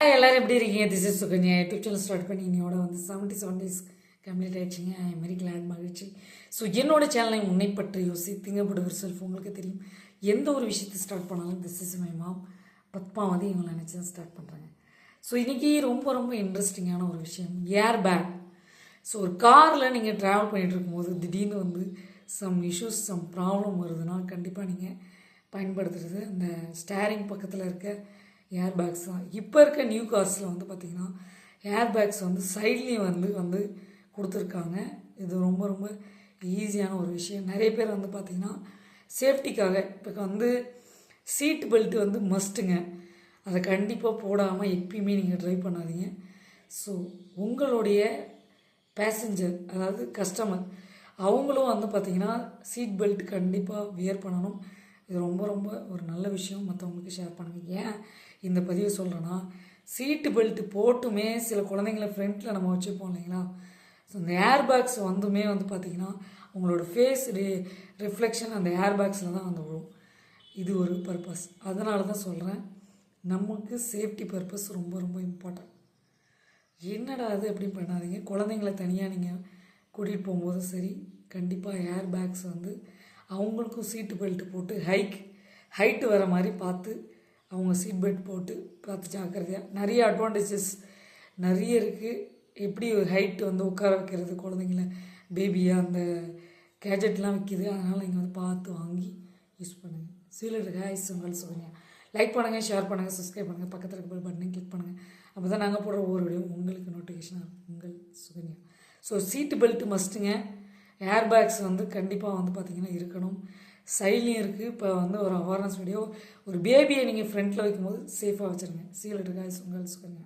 எல்லோரும் எப்படி இருக்கீங்க? This is Sukanya. YouTube channel start பண்ணி என்னோட வந்து செவன்ட்டி செவன் டேஸ் கம்ப்ளீட் ஆகிடுச்சிங்க ஐ வெரி கிளாட் மகிழ்ச்சி. ஸோ என்னோட சேனலை உன்னை பற்றி யோசி திங்கப்படுவர் செல்ஃப் உங்களுக்கு தெரியும். எந்த ஒரு விஷயத்தை ஸ்டார்ட் பண்ணாலும் this is my mom Padmavathi இவங்களை நினச்சி தான் ஸ்டார்ட் பண்ணுறாங்க ஸோ இன்றைக்கி ரொம்ப ரொம்ப இன்ட்ரெஸ்டிங்கான ஒரு விஷயம். ஏர் பேக் ஸோ ஒரு காரில் நீங்கள் ட்ராவல் பண்ணிகிட்டு இருக்கும்போது திடீர்னு வந்து சம் இஷ்யூஸ் சம் ப்ராப்ளம் வருதுன்னா கண்டிப்பாக நீங்கள் பயன்படுத்துறது. அந்த ஸ்டேரிங் பக்கத்தில் இருக்க ஏர் பேக்ஸ் தான். இப்போ இருக்க நியூ கார்ஸில் வந்து பார்த்திங்கன்னா ஏர் பேக்ஸ் வந்து சைட்லேயும் வந்து வந்து கொடுத்துருக்காங்க. இது ரொம்ப ரொம்ப ஈஸியான ஒரு விஷயம். நிறைய பேர் வந்து பார்த்திங்கன்னா சேஃப்டிக்காக இப்போ வந்து சீட் பெல்ட் வந்து மஸ்ட்டுங்க அதை கண்டிப்பாக போடாமல் எப்பயுமே நீங்கள் ட்ரைவ் பண்ணாதீங்க. ஸோ உங்களுடைய பேசஞ்சர் அதாவது கஸ்டமர் அவங்களும் வந்து பார்த்திங்கன்னா சீட் பெல்ட் கண்டிப்பாக வியர் பண்ணணும். இது ரொம்ப ரொம்ப ஒரு நல்ல விஷயம் மற்றவங்களுக்கு ஷேர் பண்ணுங்கள் ஏன்? இந்த பதிவை சொல்கிறேன்னா சீட்டு பெல்ட்டு போட்டுமே சில குழந்தைங்கள ஃப்ரண்ட்டில் நம்ம வச்சுப்போம் இல்லைங்களா? ஸோ இந்த ஏர் பேக்ஸ் வந்துமே வந்து பார்த்திங்கன்னா உங்களோட ஃபேஸ் ரி ரிஃப்ளெக்ஷன் அந்த ஏர் பேக்ஸில் தான் வந்து விழும். இது ஒரு பர்பஸ் அதனால தான் சொல்கிறேன் நமக்கு சேஃப்டி பர்பஸ் ரொம்ப ரொம்ப இம்பார்ட்டன்ட் என்னடா அது எப்படி பண்ணாதீங்க? குழந்தைங்கள தனியாக நீங்கள் கூட்டிகிட்டு போகும்போதும் சரி கண்டிப்பாக ஏர் பேக்ஸ் வந்து அவங்களுக்கும் சீட்டு பெல்ட் போட்டு ஹைக் ஹைட்டு வர மாதிரி பார்த்து அவங்க சீட் பெல்ட் போட்டு பார்த்து ஜாக்கிரதையாக நிறைய அட்வான்டேஜஸ் நிறைய இருக்குது எப்படி ஒரு ஹைட்டு வந்து உட்கார வைக்கிறது குழந்தைங்கள? பேபியாக அந்த கேஜெட்லாம் விற்கிது அதனால் நீங்கள் வந்து பார்த்து வாங்கி யூஸ் பண்ணுங்கள் சீலர் ஹாய்ஸ் உங்கள் சொல்லுங்கள் லைக் பண்ணுங்கள் ஷேர் பண்ணுங்கள் சப்ஸ்கிரைப் பண்ணுங்கள் பக்கத்தில் இருக்க பெல் பட்டனையும் கிளிக் பண்ணுங்கள் அப்போ தான் நாங்கள் போடுற ஒவ்வொரு வீடியோ உங்களுக்கு நோட்டிஃபிகேஷன் உங்கள் சுகன்யா. ஸோ சீட்டு பெல்ட் மஸ்ட்டுங்க ஏர் பேக்ஸ் வந்து கண்டிப்பாக வந்து பார்த்திங்கன்னா இருக்கணும். சைட்லேயும் இருக்குது இப்போ வந்து ஒரு அவேர்னஸ் வீடியோ ஒரு பேபியை நீங்கள் ஃப்ரண்ட்டில் வைக்கும்போது சேஃபாக வச்சுருங்க. சீலட்டு ஹாய்ஸ் உங்கள் சுகன்யா